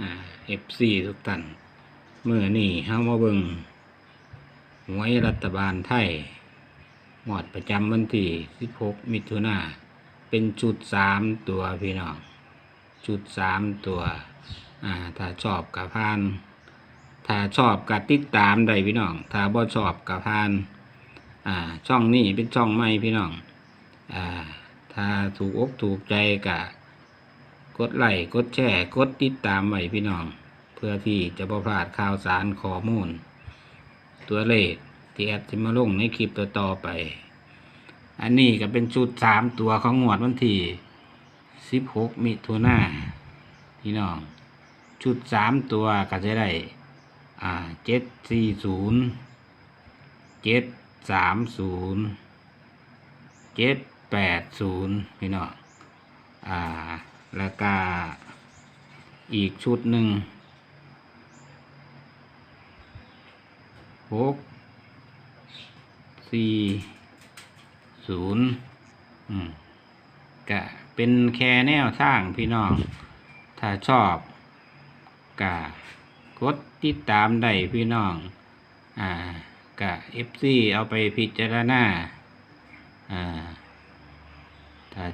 อ่า FC ทุกท่านเมื่อนี่เฮามาเบิงหวยรัฐบาลไทยงวดประจำวันที่16มิถุนาเป็นจุดสามตัวพี่น้องจุดสามตัวอ่าถ้าชอบกับพาน ถ้าชอบกับติดตามได้พี่น้องถ้าบ่ชอบกับพานอ่าช่องนี้เป็นช่องใหม่พี่น้องอ่าถ้าถูกอกถูกใจกับ กดไลค์กดแชร์กดติดตามไว้พี่น้อง เพื่อที่จะบ่พลาดข่าวสารข้อมูล ตัวเลขที่แอดจะมาลงในคลิปต่อๆไป อันนี้ก็เป็นชุดสามตัวของงวดวันที่สิบหกมิถุนาพี่น้อง ชุดสามตัวก็จะได้อ่าเจ็ดสี่ศูนย์เจ็ดสามศูนย์เจ็ดแปดศูนย์พี่น้องอ่า แล้วก็อีกชุดหนึ่งหกสี่ศูนย์ก็เป็นแค่แนวทางพี่น้อง ถ้าชอบก็กดติดตามได้พี่น้อง อ่ากะเอฟซีเอาไปพิจารณาอ่า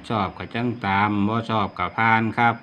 ชอบก็จังตามบ่ชอบก็พานครับ